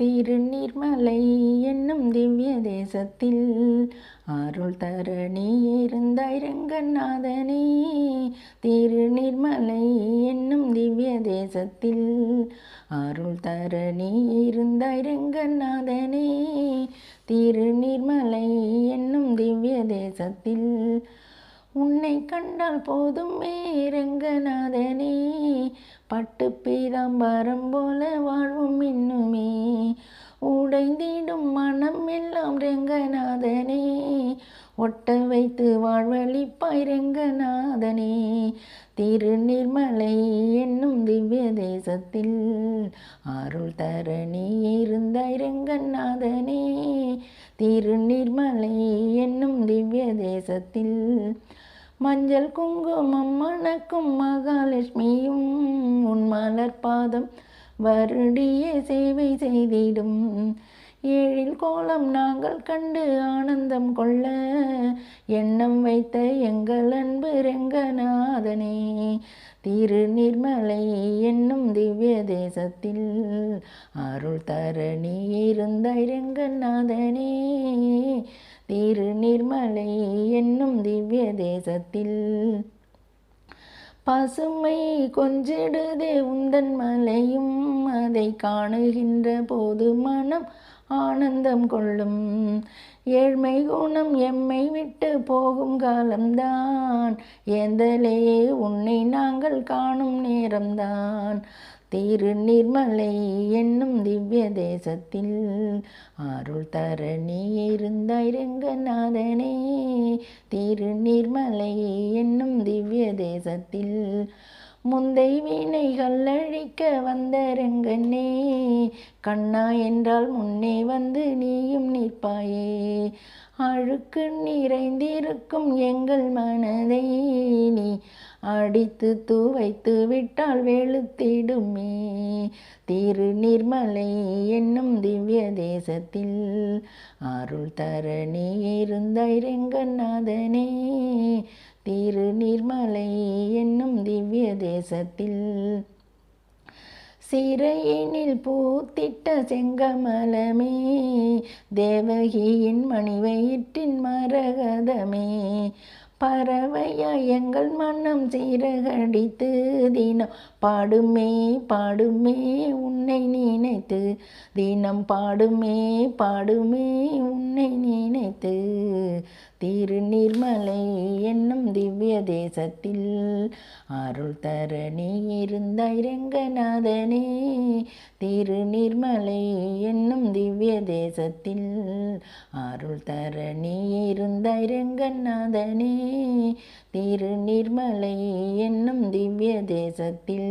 திருநீர்மலை என்னும் திவ்ய தேசத்தில் அருள் தர நீ இருந்தாய் ரங்கநாதனே திருநீர்மலை என்னும் திவ்ய தேசத்தில் அருள் தர நீ இருந்தாய் ரங்கநாதனே திருநீர்மலை என்னும் திவ்ய தேசத்தில் உன்னை கண்டால் போதுமே ரங்கநாதனே பட்டு பீதாம்பரம் போல வாழ்வும் உடைந்திடும் மனம் எல்லாம் ரெங்கநாதனே. ஒட்ட வைத்து வாழ்வழிப்பாய் ரெங்கநாதனே. திருநிர்மலை என்னும் திவ்ய தேசத்தில் அருள் தரணி நீ இருந்தாய் ரெங்கநாதனே. திருநிர்மலை என்னும் திவ்ய தேசத்தில் மஞ்சள் குங்குமம் மணக்கும் மகாலட்சுமியும் உன் மலர் பாதம் வருடிய சேவை செய்திடும். ஏழில் கோலம் நாங்கள் கண்டு ஆனந்தம் கொள்ள. எண்ணம் வைத்த எங்கள் அன்பு ரெங்கநாதனே திருநீர்மலை என்னும் திவ்ய தேசத்தில் அருள் தரணி நீ இருந்தாய் ரெங்கநாதனே திருநீர்மலை என்னும் திவ்ய தேசத்தில் பசுமை கொஞ்சிடுதே உந்தன் மலையும் அதை காணுகின்ற போது மனம் ஆனந்தம் கொள்ளும். ஏழ்மை குணம் எம்மை விட்டு போகும் காலம்தான். ஏந்தலையே உன்னை நாங்கள் காணும் நேரம்தான். திருநீர்மலை என்னும் திவ்ய தேசத்தில் அருள் தர நீ இருந்தாய் ரங்கநாதனே திருநீர்மலை என்னும் திவ்ய தேசத்தில் முந்தை வீணைகள் அழிக்க வந்த ரங்கனே கண்ணா என்றால் முன்னே வந்து நீயும் நிற்பாயே. அழுக்கு நிறைந்திருக்கும் எங்கள் மன அடித்து துவைத்து விட்டால் வெளுத்திடுமே. திருநீர்மலை என்னும் திவ்ய தேசத்தில் அருள் தரணி நீ இருந்தாய் ரெங்கநாதனே. திருநீர்மலை என்னும் திவ்ய தேசத்தில் சிறையினில் பூத்திட்ட செங்கமலமே. தேவகியின் மணிவயிற்றின் மரகதமே. பறவையா எங்கள் மனம் சீரகடித்து தினம். பாடுமே பாடுமே உன்னை நினைத்து. தினம் பாடுமே பாடுமே உன்னை நினைத்து. திரு தேசத்தில் அருள் தர நீ இருந்தாய் ரெங்கநாதனே திருநீர்மலை என்னும் திவ்ய தேசத்தில் அருள் தர நீ இருந்தாய் ரெங்கநாதனே திருநீர்மலை என்னும் திவ்ய தேசத்தில்